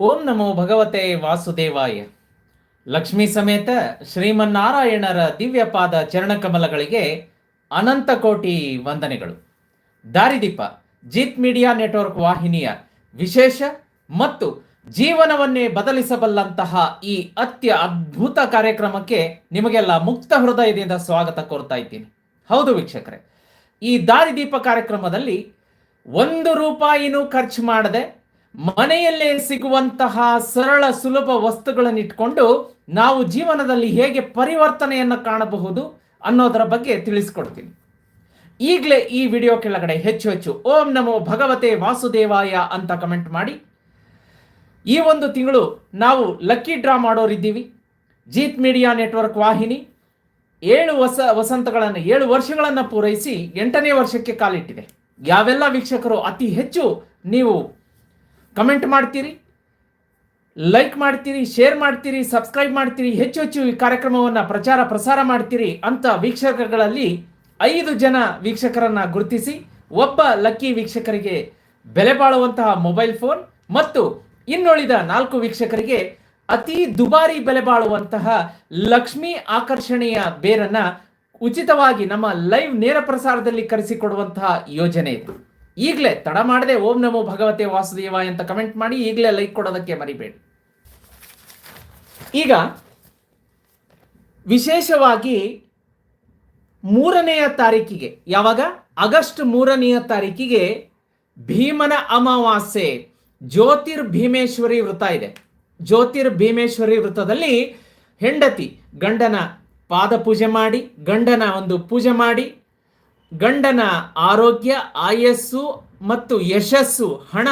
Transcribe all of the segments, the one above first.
ಓಂ ನಮೋ ಭಗವತೆ ವಾಸುದೇವಾಯ. ಲಕ್ಷ್ಮೀ ಸಮೇತ ಶ್ರೀಮನ್ನಾರಾಯಣರ ದಿವ್ಯಪಾದ ಚರಣಕಮಲಗಳಿಗೆ ಅನಂತ ಕೋಟಿ ವಂದನೆಗಳು. ದಾರಿದೀಪ, ಜೀತ್ ಮೀಡಿಯಾ ನೆಟ್ವರ್ಕ್ ವಾಹಿನಿಯ ವಿಶೇಷ ಮತ್ತು ಜೀವನವನ್ನೇ ಬದಲಿಸಬಲ್ಲಂತಹ ಈ ಅತ್ಯ ಅದ್ಭುತ ಕಾರ್ಯಕ್ರಮಕ್ಕೆ ನಿಮಗೆಲ್ಲ ಮುಕ್ತ ಹೃದಯದಿಂದ ಸ್ವಾಗತ ಕೋರ್ತಾ ಇದ್ದೀನಿ. ಹೌದು ವೀಕ್ಷಕರೇ, ಈ ದಾರಿದೀಪ ಕಾರ್ಯಕ್ರಮದಲ್ಲಿ ಒಂದು ರೂಪಾಯಿನೂ ಖರ್ಚು ಮಾಡದೆ ಮನೆಯಲ್ಲೇ ಸಿಗುವಂತಹ ಸರಳ ಸುಲಭ ವಸ್ತುಗಳನ್ನು ಇಟ್ಕೊಂಡು ನಾವು ಜೀವನದಲ್ಲಿ ಹೇಗೆ ಪರಿವರ್ತನೆಯನ್ನು ಕಾಣಬಹುದು ಅನ್ನೋದರ ಬಗ್ಗೆ ತಿಳಿಸ್ಕೊಡ್ತೀನಿ. ಈಗಲೇ ಈ ವಿಡಿಯೋ ಕೆಳಗಡೆ ಹೆಚ್ಚು ಹೆಚ್ಚು ಓಂ ನಮೋ ಭಗವತೆ ವಾಸುದೇವಾಯ ಅಂತ ಕಮೆಂಟ್ ಮಾಡಿ. ಈ ಒಂದು ತಿಂಗಳು ನಾವು ಲಕ್ಕಿ ಡ್ರಾ ಮಾಡೋರಿದ್ದೀವಿ. ಜೀತ್ ಮೀಡಿಯಾ ನೆಟ್ವರ್ಕ್ ವಾಹಿನಿ. ಏಳು ಹೊಸ ವಸಂತಗಳನ್ನು ಏಳು ವರ್ಷಗಳನ್ನು ಪೂರೈಸಿ ಎಂಟನೇ ವರ್ಷಕ್ಕೆ ಕಾಲಿಟ್ಟಿದೆ. ಯಾವೆಲ್ಲ ವೀಕ್ಷಕರು ಅತಿ ಹೆಚ್ಚು ನೀವು ಕಮೆಂಟ್ ಮಾಡ್ತೀರಿ ಲೈಕ್ ಮಾಡ್ತೀರಿ ಶೇರ್ ಮಾಡ್ತೀರಿ ಸಬ್ಸ್ಕ್ರೈಬ್ ಮಾಡ್ತೀರಿ, ಹೆಚ್ಚು ಹೆಚ್ಚು ಈ ಕಾರ್ಯಕ್ರಮವನ್ನು ಪ್ರಚಾರ ಪ್ರಸಾರ ಮಾಡ್ತೀರಿ ಅಂತ ವೀಕ್ಷಕಗಳಲ್ಲಿ ಐದು ಜನ ವೀಕ್ಷಕರನ್ನು ಗುರುತಿಸಿ, ಒಬ್ಬ ಲಕ್ಕಿ ವೀಕ್ಷಕರಿಗೆ ಬೆಲೆ ಬಾಳುವಂತಹ ಮೊಬೈಲ್ ಫೋನ್ ಮತ್ತು ಇನ್ನುಳಿದ ನಾಲ್ಕು ವೀಕ್ಷಕರಿಗೆ ಅತಿ ದುಬಾರಿ ಬೆಲೆ ಬಾಳುವಂತಹ ಲಕ್ಷ್ಮಿ ಆಕರ್ಷಣೆಯ ಬೇರನ್ನು ಉಚಿತವಾಗಿ ನಮ್ಮ ಲೈವ್ ನೇರ ಪ್ರಸಾರದಲ್ಲಿ ಕರೆಸಿಕೊಡುವಂತಹ ಯೋಜನೆ ಇದೆ. ಈಗಲೇ ತಡ ಮಾಡದೆ ಓಂ ನಮೋ ಭಗವತೆ ವಾಸುದೇವ ಅಂತ ಕಮೆಂಟ್ ಮಾಡಿ ಈಗಲೇ ಲೈಕ್ ಕೊಡೋದಕ್ಕೆ ಮರಿಬೇಡಿ. ಈಗ ವಿಶೇಷವಾಗಿ ಮೂರನೆಯ ತಾರೀಕಿಗೆ, ಯಾವಾಗ? ಆಗಸ್ಟ್ ಮೂರನೆಯ ತಾರೀಕಿಗೆ ಭೀಮನ ಅಮಾವಾಸ್ಯೆ ಜ್ಯೋತಿರ್ ಭೀಮೇಶ್ವರಿ ವೃತ ಇದೆ. ಜ್ಯೋತಿರ್ ಭೀಮೇಶ್ವರಿ ವೃತ್ತದಲ್ಲಿ ಹೆಂಡತಿ ಗಂಡನ ಪಾದ ಪೂಜೆ ಮಾಡಿ, ಗಂಡನ ಒಂದು ಪೂಜೆ ಮಾಡಿ ಗಂಡನ ಆರೋಗ್ಯ, ಆಯಸ್ಸು ಮತ್ತು ಯಶಸ್ಸು, ಹಣ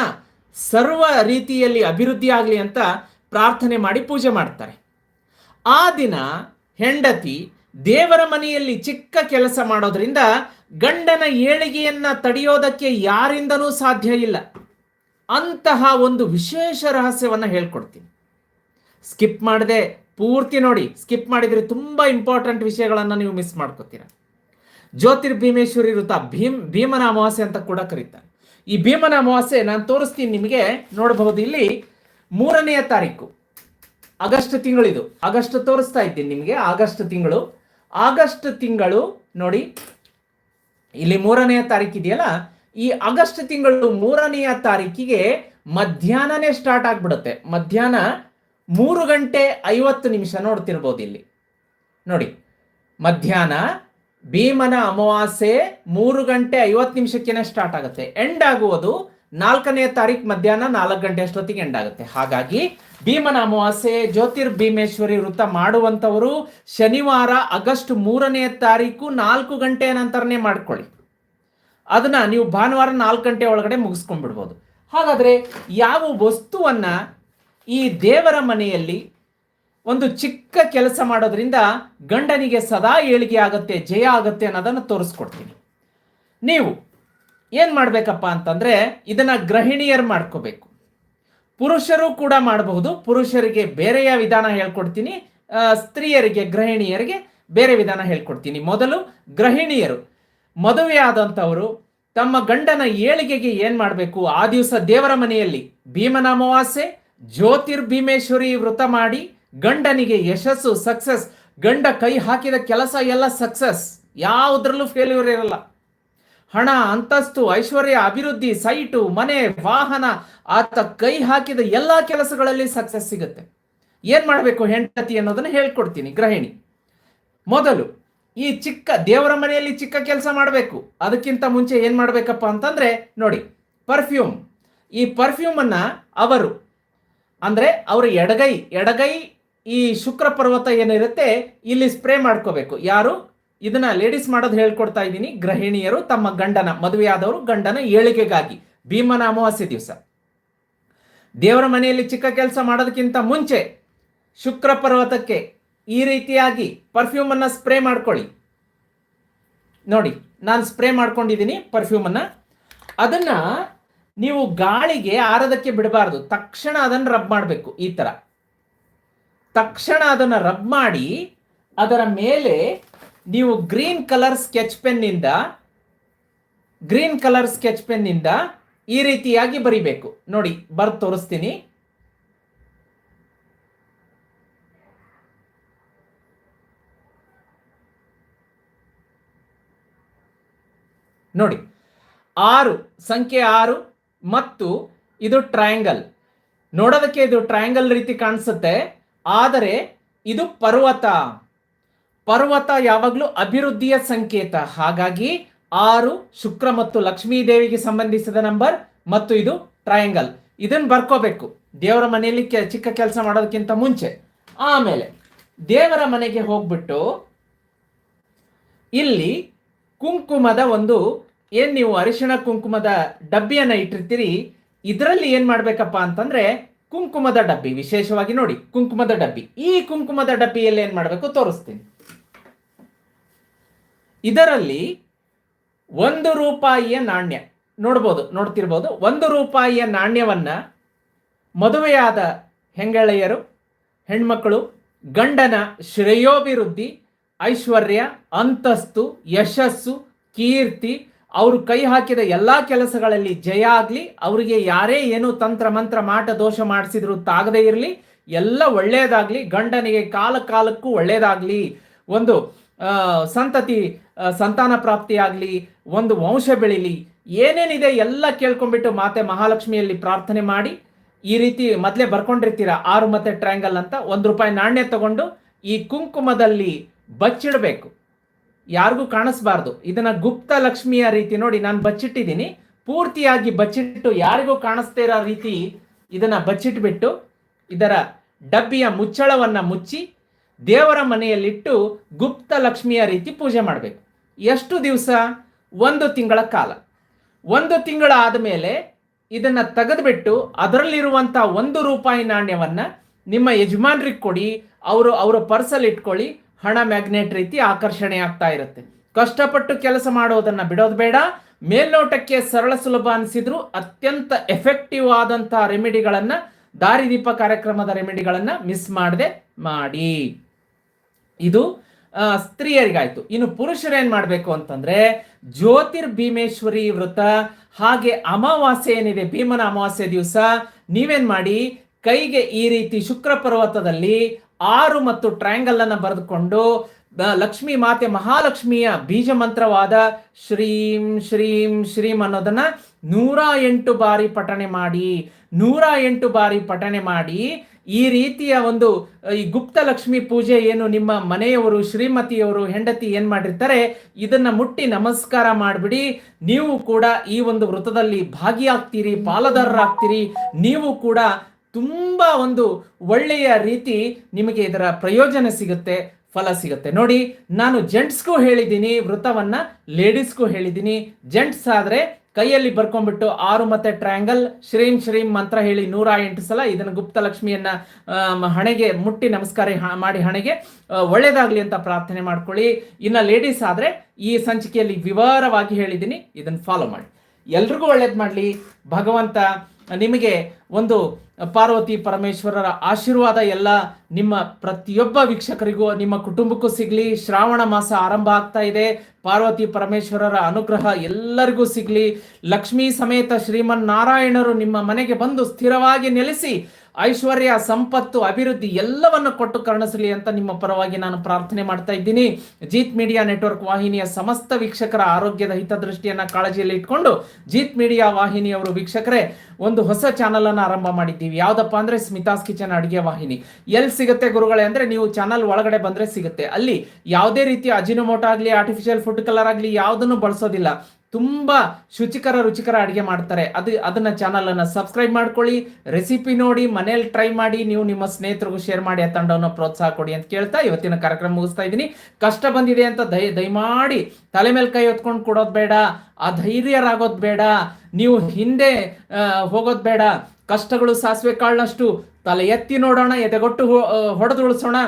ಸರ್ವ ರೀತಿಯಲ್ಲಿ ಅಭಿವೃದ್ಧಿ ಆಗಲಿ ಅಂತ ಪ್ರಾರ್ಥನೆ ಮಾಡಿ ಪೂಜೆ ಮಾಡ್ತಾರೆ. ಆ ದಿನ ಹೆಂಡತಿ ದೇವರ ಮನೆಯಲ್ಲಿ ಚಿಕ್ಕ ಕೆಲಸ ಮಾಡೋದ್ರಿಂದ ಗಂಡನ ಏಳಿಗೆಯನ್ನ ತಡೆಯೋದಕ್ಕೆ ಯಾರಿಂದನೂ ಸಾಧ್ಯ ಇಲ್ಲ. ಅಂತಹ ಒಂದು ವಿಶೇಷ ರಹಸ್ಯವನ್ನು ಹೇಳ್ಕೊಡ್ತೀನಿ. ಸ್ಕಿಪ್ ಮಾಡದೆ ಪೂರ್ತಿ ನೋಡಿ. ಸ್ಕಿಪ್ ಮಾಡಿದರೆ ತುಂಬ ಇಂಪಾರ್ಟೆಂಟ್ ವಿಷಯಗಳನ್ನು ನೀವು ಮಿಸ್ ಮಾಡ್ಕೋತೀರ. ಜ್ಯೋತಿರ್ ಭೀಮೇಶ್ವರಿ ವೃತ ಭೀಮ್, ಭೀಮನ ಅಮಾವಾಸ್ಯೆ ಅಂತ ಕೂಡ ಕರೀತಾರೆ. ಈ ಭೀಮನ ಅಮಾವಾಸ್ಯೆ ನಾನು ತೋರಿಸ್ತೀನಿ ನಿಮಗೆ, ನೋಡಬಹುದು ಇಲ್ಲಿ ಮೂರನೆಯ ತಾರೀಕು, ಆಗಸ್ಟ್ ತಿಂಗಳಿದು. ಆಗಸ್ಟ್ ತೋರಿಸ್ತಾ ಇದ್ದೀನಿ ನಿಮಗೆ, ಆಗಸ್ಟ್ ತಿಂಗಳು. ಆಗಸ್ಟ್ ತಿಂಗಳು, ನೋಡಿ, ಇಲ್ಲಿ ಮೂರನೆಯ ತಾರೀಕು ಇದೆಯಲ್ಲ, ಈ ಆಗಸ್ಟ್ ತಿಂಗಳು ಮೂರನೆಯ ತಾರೀಕಿಗೆ ಮಧ್ಯಾಹ್ನನೇ ಸ್ಟಾರ್ಟ್ ಆಗ್ಬಿಡುತ್ತೆ. ಮಧ್ಯಾಹ್ನ ಮೂರು ಗಂಟೆ ಐವತ್ತು ನಿಮಿಷ ನೋಡ್ತಿರ್ಬೋದು ಇಲ್ಲಿ. ನೋಡಿ, ಮಧ್ಯಾಹ್ನ ಭೀಮನ ಅಮಾವಾಸ್ಯೆ ಮೂರು ಗಂಟೆ ಐವತ್ತು ನಿಮಿಷಕ್ಕೇನೆ ಸ್ಟಾರ್ಟ್ ಆಗುತ್ತೆ. ಎಂಡ್ ಆಗುವುದು ನಾಲ್ಕನೇ ತಾರೀಕು ಮಧ್ಯಾಹ್ನ ನಾಲ್ಕು ಗಂಟೆ ಅಷ್ಟೊತ್ತಿಗೆ ಎಂಡ್ ಆಗುತ್ತೆ. ಹಾಗಾಗಿ ಭೀಮನ ಅಮಾವಾಸ್ಯೆ ಜ್ಯೋತಿರ್ಭೀಮೇಶ್ವರಿ ವೃತ್ತ ಮಾಡುವಂಥವರು ಶನಿವಾರ ಆಗಸ್ಟ್ ಮೂರನೇ ತಾರೀಕು ನಾಲ್ಕು ಗಂಟೆಯ ನಂತರನೇ ಮಾಡ್ಕೊಳ್ಳಿ. ಅದನ್ನ ನೀವು ಭಾನುವಾರ ನಾಲ್ಕು ಗಂಟೆ ಒಳಗಡೆ ಮುಗಿಸ್ಕೊಂಡ್ಬಿಡ್ಬೋದು. ಹಾಗಾದ್ರೆ ಯಾವ ವಸ್ತುವನ್ನ ಈ ದೇವರ ಮನೆಯಲ್ಲಿ ಒಂದು ಚಿಕ್ಕ ಕೆಲಸ ಮಾಡೋದ್ರಿಂದ ಗಂಡನಿಗೆ ಸದಾ ಏಳಿಗೆ ಆಗುತ್ತೆ, ಜಯ ಆಗುತ್ತೆ ಅನ್ನೋದನ್ನು ತೋರಿಸ್ಕೊಡ್ತೀನಿ. ನೀವು ಏನು ಮಾಡಬೇಕಪ್ಪ ಅಂತಂದ್ರೆ ಇದನ್ನ ಗೃಹಿಣಿಯರು ಮಾಡ್ಕೋಬೇಕು. ಪುರುಷರು ಕೂಡ ಮಾಡಬಹುದು, ಪುರುಷರಿಗೆ ಬೇರೆಯ ವಿಧಾನ ಹೇಳ್ಕೊಡ್ತೀನಿ ಸ್ತ್ರೀಯರಿಗೆ, ಗೃಹಿಣಿಯರಿಗೆ ಬೇರೆ ವಿಧಾನ ಹೇಳ್ಕೊಡ್ತೀನಿ. ಮೊದಲು ಗೃಹಿಣಿಯರು. ಮದುವೆಯಾದಂಥವರು ತಮ್ಮ ಗಂಡನ ಏಳಿಗೆಗೆ ಏನು ಮಾಡಬೇಕು? ಆ ದಿವಸ ದೇವರ ಮನೆಯಲ್ಲಿ ಭೀಮನ ಅಮಾವಾಸ್ಯೆ, ಜ್ಯೋತಿರ್ಭೀಮೇಶ್ವರಿ ವ್ರತ ಮಾಡಿ ಗಂಡನಿಗೆ ಯಶಸ್ಸು ಸಕ್ಸಸ್ ಗಂಡ ಕೈ ಹಾಕಿದ ಕೆಲಸ ಎಲ್ಲ ಸಕ್ಸಸ್ ಯಾವುದ್ರಲ್ಲೂ ಫೇಲ್ಯೂರ್ ಇರಲ್ಲ. ಹಣ, ಅಂತಸ್ತು, ಐಶ್ವರ್ಯ, ಅಭಿವೃದ್ಧಿ, ಸೈಟು, ಮನೆ, ವಾಹನ, ಆತ ಕೈ ಹಾಕಿದ ಎಲ್ಲ ಕೆಲಸಗಳಲ್ಲಿ ಸಕ್ಸಸ್ ಸಿಗುತ್ತೆ. ಏನು ಮಾಡಬೇಕು ಹೆಂಡತಿ ಅನ್ನೋದನ್ನ ಹೇಳ್ಕೊಡ್ತೀನಿ ಗೃಹಿಣಿ. ಮೊದಲು ಈ ಚಿಕ್ಕ ದೇವರ ಮನೆಯಲ್ಲಿ ಚಿಕ್ಕ ಕೆಲಸ ಮಾಡಬೇಕು. ಅದಕ್ಕಿಂತ ಮುಂಚೆ ಏನು ಮಾಡಬೇಕಪ್ಪ ಅಂತಂದ್ರೆ, ನೋಡಿ ಪರ್ಫ್ಯೂಮ್ ಈ ಪರ್ಫ್ಯೂಮ್ ಅನ್ನ ಅವರು, ಅಂದ್ರೆ ಅವರ ಎಡಗೈ ಎಡಗೈ ಈ ಶುಕ್ರ ಪರ್ವತ ಏನಿರುತ್ತೆ, ಇಲ್ಲಿ ಸ್ಪ್ರೇ ಮಾಡ್ಕೋಬೇಕು. ಯಾರು? ಇದನ್ನ ಲೇಡೀಸ್ ಮಾಡೋದು ಹೇಳ್ಕೊಡ್ತಾ ಇದ್ದೀನಿ. ಗೃಹಿಣಿಯರು ತಮ್ಮ ಗಂಡನ, ಮದುವೆಯಾದವರು ಗಂಡನ ಏಳಿಗೆಗಾಗಿ. ಭೀಮನ ಅಮಾವಾಸ್ಯೆ ದಿವಸ. ದೇವರ ಮನೆಯಲ್ಲಿ ಚಿಕ್ಕ ಕೆಲಸ ಮಾಡೋದಕ್ಕಿಂತ ಮುಂಚೆ ಶುಕ್ರ ಪರ್ವತಕ್ಕೆ ಈ ರೀತಿಯಾಗಿ ಪರ್ಫ್ಯೂಮ್ ಅನ್ನ ಸ್ಪ್ರೇ ಮಾಡ್ಕೊಳ್ಳಿ. ನೋಡಿ, ನಾನು ಸ್ಪ್ರೇ ಮಾಡ್ಕೊಂಡಿದ್ದೀನಿ ಪರ್ಫ್ಯೂಮ್ ಅನ್ನ. ಅದನ್ನ ನೀವು ಗಾಳಿಗೆ ಆರದಕ್ಕೆ ಬಿಡಬಾರ್ದು. ತಕ್ಷಣ ಅದನ್ನು ರಬ್ ಮಾಡಬೇಕು, ಈ ತರ. ತಕ್ಷಣ ಅದನ್ನು ರಬ್ ಮಾಡಿ, ಅದರ ಮೇಲೆ ನೀವು ಗ್ರೀನ್ ಕಲರ್ ಸ್ಕೆಚ್ ಪೆನ್ನಿಂದ ಗ್ರೀನ್ ಕಲರ್ ಸ್ಕೆಚ್ ಪೆನ್ನಿಂದ ಈ ರೀತಿಯಾಗಿ ಬರಿಬೇಕು. ನೋಡಿ ಬರ್ ತೋರಿಸ್ತೀನಿ. ನೋಡಿ, ಆರು, ಸಂಖ್ಯೆ ಆರು ಮತ್ತು ಇದು ಟ್ರಯಾಂಗಲ್ ನೋಡೋದಕ್ಕೆ ಇದು ಟ್ರಯಾಂಗಲ್ ರೀತಿ ಕಾಣಿಸುತ್ತೆ. ಆದರೆ ಇದು ಪರ್ವತ. ಪರ್ವತ ಯಾವಾಗಲೂ ಅಭಿವೃದ್ಧಿಯ ಸಂಕೇತ. ಹಾಗಾಗಿ ಆರು ಶುಕ್ರ ಮತ್ತು ಲಕ್ಷ್ಮೀ ದೇವಿಗೆ ಸಂಬಂಧಿಸಿದ ನಂಬರ್ ಮತ್ತು ಇದು ಟ್ರಯಾಂಗಲ್ ಇದನ್ನು ಬರ್ಕೋಬೇಕು. ದೇವರ ಮನೆಯಲ್ಲಿ ಕೆ- ಚಿಕ್ಕ ಕೆಲಸ ಮಾಡೋದಕ್ಕಿಂತ ಮುಂಚೆ. ಆಮೇಲೆ ದೇವರ ಮನೆಗೆ ಹೋಗ್ಬಿಟ್ಟು ಇಲ್ಲಿ ಕುಂಕುಮದ ಒಂದು ಏನು ನೀವು ಅರಿಶಿಣ ಕುಂಕುಮದ ಡಬ್ಬಿಯನ್ನ ಇಟ್ಟಿರ್ತೀರಿ, ಇದರಲ್ಲಿ ಏನು ಮಾಡಬೇಕಪ್ಪ ಅಂತಂದ್ರೆ ಕುಂಕುಮದ ಡಬ್ಬಿ, ವಿಶೇಷವಾಗಿ ನೋಡಿ, ಕುಂಕುಮದ ಡಬ್ಬಿ. ಈ ಕುಂಕುಮದ ಡಬ್ಬಿಯಲ್ಲಿ ಏನ್ ಮಾಡಬೇಕು ತೋರಿಸ್ತೀನಿ. ಇದರಲ್ಲಿ ಒಂದು ರೂಪಾಯಿಯ ನಾಣ್ಯ, ನೋಡ್ಬೋದು, ನೋಡ್ತಿರ್ಬೋದು, ಒಂದು ರೂಪಾಯಿಯ ನಾಣ್ಯವನ್ನ ಮದುವೆಯಾದ ಹೆಂಗಳೆಯರು ಹೆಣ್ಮಕ್ಕಳು ಗಂಡನ ಶ್ರೇಯೋಭಿವೃದ್ಧಿ, ಐಶ್ವರ್ಯ, ಅಂತಸ್ತು, ಯಶಸ್ಸು, ಕೀರ್ತಿ ಅವರು ಕೈ ಹಾಕಿದ ಎಲ್ಲಾ ಕೆಲಸಗಳಲ್ಲಿ ಜಯ ಆಗಲಿ, ಅವರಿಗೆ ಯಾರೇ ಏನು ತಂತ್ರ ಮಂತ್ರ ಮಾಟ ದೋಷ ಮಾಡಿಸಿದ್ರು ತಾಗದೇ ಇರಲಿ, ಎಲ್ಲ ಒಳ್ಳೆಯದಾಗಲಿ ಗಂಡನಿಗೆ ಕಾಲ ಕಾಲಕ್ಕೂ ಒಳ್ಳೆಯದಾಗಲಿ ಒಂದು ಸಂತತಿ ಸಂತಾನ ಪ್ರಾಪ್ತಿ ಆಗ್ಲಿ, ಒಂದು ವಂಶ ಬೆಳಿಲಿ, ಏನೇನಿದೆ ಎಲ್ಲ ಕೇಳ್ಕೊಂಡ್ಬಿಟ್ಟು ಮಾತೆ ಮಹಾಲಕ್ಷ್ಮಿಯಲ್ಲಿ ಪ್ರಾರ್ಥನೆ ಮಾಡಿ, ಈ ರೀತಿ ಮೊದಲೇ ಬರ್ಕೊಂಡಿರ್ತೀರ ಆರು ಮತ್ತೆ ಟ್ರಯಾಂಗಲ್ ಅಂತ, ಒಂದು ರೂಪಾಯಿ ನಾಣ್ಯ ತಗೊಂಡು ಈ ಕುಂಕುಮದಲ್ಲಿ ಬಚ್ಚಿಡಬೇಕು. ಯಾರಿಗೂ ಕಾಣಿಸ್ಬಾರ್ದು. ಇದನ್ನ ಗುಪ್ತ ಲಕ್ಷ್ಮಿಯ ರೀತಿ ನೋಡಿ ನಾನು ಬಚ್ಚಿಟ್ಟಿದ್ದೀನಿ. ಪೂರ್ತಿಯಾಗಿ ಬಚ್ಚಿಟ್ಟು ಯಾರಿಗೂ ಕಾಣಿಸ್ತಾ ಇರೋ ರೀತಿ ಇದನ್ನ ಬಚ್ಚಿಟ್ಬಿಟ್ಟು ಇದರ ಡಬ್ಬಿಯ ಮುಚ್ಚಳವನ್ನ ಮುಚ್ಚಿ ದೇವರ ಮನೆಯಲ್ಲಿಟ್ಟು ಗುಪ್ತ ಲಕ್ಷ್ಮಿಯ ರೀತಿ ಪೂಜೆ ಮಾಡಬೇಕು. ಎಷ್ಟು ದಿವಸ? ಒಂದು ತಿಂಗಳ ಕಾಲ. ಒಂದು ತಿಂಗಳ ಆದಮೇಲೆ ಇದನ್ನ ತೆಗೆದುಬಿಟ್ಟು ಅದರಲ್ಲಿರುವಂಥ ಒಂದು ರೂಪಾಯಿ ನಾಣ್ಯವನ್ನು ನಿಮ್ಮ ಯಜಮಾನ್ರಿಗೆ ಕೊಡಿ, ಅವರು ಅವರ ಪರ್ಸಲ್ಲಿ ಇಟ್ಕೊಳ್ಳಿ ಹಣ ಮ್ಯಾಗ್ನೆಟ್ ರೀತಿ ಆಕರ್ಷಣೆ ಆಗ್ತಾ ಇರುತ್ತೆ. ಕಷ್ಟಪಟ್ಟು ಕೆಲಸ ಮಾಡೋದನ್ನ ಬಿಡೋದು ಬೇಡ. ಮೇಲ್ನೋಟಕ್ಕೆ ಸರಳ ಸುಲಭ ಅನಿಸಿದ್ರು ಅತ್ಯಂತ ಎಫೆಕ್ಟಿವ್ ಆದಂತಹ ರೆಮಿಡಿಗಳನ್ನ ದಾರಿದೀಪ ಕಾರ್ಯಕ್ರಮದ ರೆಮಿಡಿಗಳನ್ನ ಮಿಸ್ ಮಾಡದೆ ಮಾಡಿ. ಇದು ಸ್ತ್ರೀಯರಿಗಾಯ್ತು. ಇನ್ನು ಪುರುಷರು ಏನ್ ಮಾಡ್ಬೇಕು ಅಂತಂದ್ರೆ, ಜ್ಯೋತಿರ್ಭೀಮೇಶ್ವರಿ ವ್ರತ, ಹಾಗೆ ಅಮಾವಾಸ್ಯೆ ಏನಿದೆ, ಭೀಮನ ಅಮಾವಾಸ್ಯೆ ದಿವಸ, ನೀವೇನ್ ಮಾಡಿ, ಕೈಗೆ ಈ ರೀತಿ ಶುಕ್ರ ಪರ್ವತದಲ್ಲಿ ಆರು ಮತ್ತು ಟ್ರಯಾಂಗಲ್ ಅನ್ನು ಬರೆದುಕೊಂಡು ಲಕ್ಷ್ಮಿ ಮಾತೆ ಮಹಾಲಕ್ಷ್ಮಿಯ ಬೀಜ ಮಂತ್ರವಾದ ಶ್ರೀಂ ಶ್ರೀಂ ಶ್ರೀಂ ಅನ್ನೋದನ್ನ ನೂರ ಎಂಟು ಬಾರಿ ಪಠಣೆ ಮಾಡಿ, ನೂರ ಎಂಟು ಬಾರಿ ಪಠಣೆ ಮಾಡಿ, ಈ ರೀತಿಯ ಒಂದು, ಈ ಗುಪ್ತ ಲಕ್ಷ್ಮಿ ಪೂಜೆ ಏನು ನಿಮ್ಮ ಮನೆಯವರು, ಶ್ರೀಮತಿಯವರು, ಹೆಂಡತಿ ಏನು ಮಾಡಿರ್ತಾರೆ, ಇದನ್ನ ಮುಟ್ಟಿ ನಮಸ್ಕಾರ ಮಾಡಿಬಿಡಿ, ನೀವು ಕೂಡ ಈ ಒಂದು ವೃತ್ತದಲ್ಲಿ ಭಾಗಿಯಾಗ್ತೀರಿ, ಪಾಲುದಾರರಾಗ್ತೀರಿ, ನೀವು ಕೂಡ ತುಂಬಾ ಒಂದು ಒಳ್ಳೆಯ ರೀತಿ ನಿಮಗೆ ಇದರ ಪ್ರಯೋಜನ ಸಿಗುತ್ತೆ, ಫಲ ಸಿಗುತ್ತೆ. ನೋಡಿ, ನಾನು ಜೆಂಟ್ಸ್ಗೂ ಹೇಳಿದ್ದೀನಿ, ವೃತ್ತವನ್ನ ಲೇಡೀಸ್ಗೂ ಹೇಳಿದ್ದೀನಿ. ಜೆಂಟ್ಸ್ ಆದರೆ ಕೈಯಲ್ಲಿ ಬರ್ಕೊಂಡ್ಬಿಟ್ಟು ಆರು ಮತ್ತೆ ಟ್ರಯಾಂಗಲ್, ಶ್ರೀಂ ಶ್ರೀಂ ಮಂತ್ರ ಹೇಳಿ ನೂರ ಎಂಟು ಸಲ ಇದನ್ನು ಗುಪ್ತ ಲಕ್ಷ್ಮಿಯನ್ನ ಹಣೆಗೆ ಮುಟ್ಟಿ ನಮಸ್ಕಾರ ಮಾಡಿ ಹಣೆಗೆ ಒಳ್ಳೇದಾಗ್ಲಿ ಅಂತ ಪ್ರಾರ್ಥನೆ ಮಾಡ್ಕೊಳ್ಳಿ. ಇನ್ನ ಲೇಡೀಸ್ ಆದ್ರೆ ಈ ಸಂಚಿಕೆಯಲ್ಲಿ ವಿವರವಾಗಿ ಹೇಳಿದ್ದೀನಿ, ಇದನ್ನು ಫಾಲೋ ಮಾಡಿ. ಎಲ್ರಿಗೂ ಒಳ್ಳೇದು ಮಾಡಲಿ. ಭಗವಂತ ನಿಮಗೆ ಒಂದು ಪಾರ್ವತಿ ಪರಮೇಶ್ವರರ ಆಶೀರ್ವಾದ ಎಲ್ಲ ನಿಮ್ಮ ಪ್ರತಿಯೊಬ್ಬ ವೀಕ್ಷಕರಿಗೂ, ನಿಮ್ಮ ಕುಟುಂಬಕ್ಕೂ ಸಿಗಲಿ. ಶ್ರಾವಣ ಮಾಸ ಆರಂಭ ಆಗ್ತಾ ಇದೆ. ಪಾರ್ವತಿ ಪರಮೇಶ್ವರರ ಅನುಗ್ರಹ ಎಲ್ಲರಿಗೂ ಸಿಗಲಿ. ಲಕ್ಷ್ಮೀ ಸಮೇತ ಶ್ರೀಮನ್ ನಾರಾಯಣರು ನಿಮ್ಮ ಮನೆಗೆ ಬಂದು ಸ್ಥಿರವಾಗಿ ನೆಲೆಸಿ ಐಶ್ವರ್ಯ, ಸಂಪತ್ತು, ಅಭಿವೃದ್ಧಿ ಎಲ್ಲವನ್ನು ಕೊಟ್ಟು ಕರುಣಿಸಲಿ ಅಂತ ನಿಮ್ಮ ಪರವಾಗಿ ನಾನು ಪ್ರಾರ್ಥನೆ ಮಾಡ್ತಾ ಇದ್ದೀನಿ. ಜೀತ್ ಮೀಡಿಯಾ ನೆಟ್ವರ್ಕ್ ವಾಹಿನಿಯ ಸಮಸ್ತ ವೀಕ್ಷಕರ ಆರೋಗ್ಯದ ಹಿತದೃಷ್ಟಿಯನ್ನು ಕಾಳಜಿಯಲ್ಲಿ ಇಟ್ಕೊಂಡು ಜೀತ್ ಮೀಡಿಯಾ ವಾಹಿನಿಯವರು ವೀಕ್ಷಕರೇ, ಒಂದು ಹೊಸ ಚಾನಲ್ ಅನ್ನು ಆರಂಭ ಮಾಡಿದ್ದೀವಿ. ಯಾವ್ದಪ್ಪ ಅಂದ್ರೆ ಸ್ಮಿತಾಸ್ ಕಿಚನ್ ಅಡುಗೆ ವಾಹಿನಿ. ಎಲ್ಲಿ ಸಿಗುತ್ತೆ ಗುರುಗಳೇ ಅಂದ್ರೆ ನೀವು ಚಾನಲ್ ಒಳಗಡೆ ಬಂದ್ರೆ ಸಿಗುತ್ತೆ. ಅಲ್ಲಿ ಯಾವುದೇ ರೀತಿಯ ಅಜಿನೋಮೋಟ ಆಗಲಿ ಆರ್ಟಿಫಿಷಿಯಲ್ ಫುಡ್ ಕಲರ್ ಆಗಲಿ ಯಾವುದನ್ನು ಬಳಸೋದಿಲ್ಲ. ತುಂಬಾ ಶುಚಿಕರ, ರುಚಿಕರ ಅಡುಗೆ ಮಾಡ್ತಾರೆ. ಅದು, ಅದನ್ನ ಚಾನಲ್ ಅನ್ನ ಸಬ್ಸ್ಕ್ರೈಬ್ ಮಾಡ್ಕೊಳ್ಳಿ. ರೆಸಿಪಿ ನೋಡಿ ಮನೇಲಿ ಟ್ರೈ ಮಾಡಿ, ನೀವು ನಿಮ್ಮ ಸ್ನೇಹಿತರಿಗೂ ಶೇರ್ ಮಾಡಿ, ಆ ತಂಡವನ್ನು ಪ್ರೋತ್ಸಾಹ ಕೊಡಿ ಅಂತ ಕೇಳ್ತಾ ಇವತ್ತಿನ ಕಾರ್ಯಕ್ರಮ ಮುಗಿಸ್ತಾ ಇದ್ದೀನಿ. ಕಷ್ಟ ಬಂದಿದೆ ಅಂತ ದಯ ದಯಮಾಡಿ ತಲೆ ಮೇಲೆ ಕೈ ಹೊತ್ಕೊಂಡು ಕೊಡೋದು ಬೇಡ ಆ ಧೈರ್ಯರಾಗೋದು ಬೇಡ, ನೀವು ಹಿಂದೆ ಹೋಗೋದು ಬೇಡ. ಕಷ್ಟಗಳು ಸಾಸಿವೆ ಕಾಳಿನಷ್ಟು ತಲೆ ಎತ್ತಿ ನೋಡೋಣ, ಎದೆಗೊಟ್ಟು ಹೊಡೆದು ಉಳಿಸೋಣ.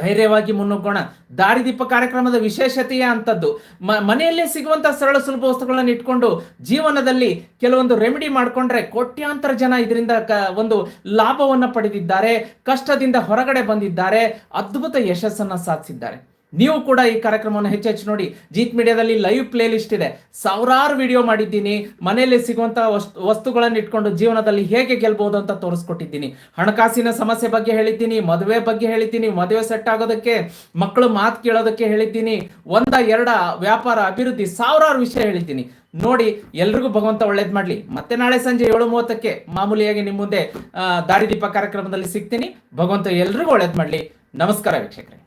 ಧೈರ್ಯವಾಗಿ ಮುನ್ನುಗ್ಗೋಣ. ದಾರಿದೀಪ ಕಾರ್ಯಕ್ರಮದ ವಿಶೇಷತೆಯೇ ಅಂಥದ್ದು. ಮ- ಮನೆಯಲ್ಲೇ ಸಿಗುವಂಥ ಸರಳ ಸುಲಭ ವಸ್ತುಗಳನ್ನು ಇಟ್ಕೊಂಡು ಜೀವನದಲ್ಲಿ ಕೆಲವೊಂದು ರೆಮಿಡಿ ಮಾಡಿಕೊಂಡ್ರೆ ಕೋಟ್ಯಾಂತರ ಜನ ಇದರಿಂದ ಕ, ಒಂದು ಲಾಭವನ್ನು ಪಡೆದಿದ್ದಾರೆ, ಕಷ್ಟದಿಂದ ಹೊರಗಡೆ ಬಂದಿದ್ದಾರೆ, ಅದ್ಭುತ ಯಶಸ್ಸನ್ನ ಸಾಧಿಸಿದ್ದಾರೆ. ನೀವು ಕೂಡ ಈ ಕಾರ್ಯಕ್ರಮವನ್ನು ಹೆಚ್ಚೆಚ್ಚು ನೋಡಿ ಜೀತ್ ಮೀಡಿಯಾದಲ್ಲಿ ಲೈವ್ ಪ್ಲೇ ಲಿಸ್ಟ್ ಇದೆ. ಸಾವಿರಾರು ವಿಡಿಯೋ ಮಾಡಿದ್ದೀನಿ. ಮನೆಯಲ್ಲಿ ವಸ್ತು, ವಸ್ತುಗಳನ್ನು ಇಟ್ಕೊಂಡು ಜೀವನದಲ್ಲಿ ಹೇಗೆ ಗೆಲ್ಬಹುದು ಅಂತ ತೋರಿಸ್ಕೊಟ್ಟಿದ್ದೀನಿ. ಹಣಕಾಸಿನ ಸಮಸ್ಯೆ ಬಗ್ಗೆ ಹೇಳಿದ್ದೀನಿ, ಮದುವೆ ಬಗ್ಗೆ ಹೇಳಿದ್ದೀನಿ, ಮದುವೆ ಸೆಟ್ ಆಗೋದಕ್ಕೆ, ಮಕ್ಕಳು ಮಾತು ಕೇಳೋದಕ್ಕೆ ಹೇಳಿದ್ದೀನಿ, ಒಂದ, ಎರಡ, ವ್ಯಾಪಾರ, ಅಭಿವೃದ್ಧಿ, ಸಾವಿರಾರು ವಿಷಯ ಹೇಳಿದ್ದೀನಿ. ನೋಡಿ, ಎಲ್ರಿಗೂ ಭಗವಂತ ಒಳ್ಳೇದ್ ಮಾಡ್ಲಿ. ಮತ್ತೆ ನಾಳೆ ಸಂಜೆ ಏಳು ಮೂವತ್ತಕ್ಕೆ ಮಾಮೂಲಿಯಾಗಿ ನಿಮ್ಮ ಮುಂದೆ ದಾರಿದೀಪ ಕಾರ್ಯಕ್ರಮದಲ್ಲಿ ಸಿಗ್ತೀನಿ. ಭಗವಂತ ಎಲ್ರಿಗೂ ಒಳ್ಳೇದು ಮಾಡ್ಲಿ. ನಮಸ್ಕಾರ ವೀಕ್ಷಕರೇ.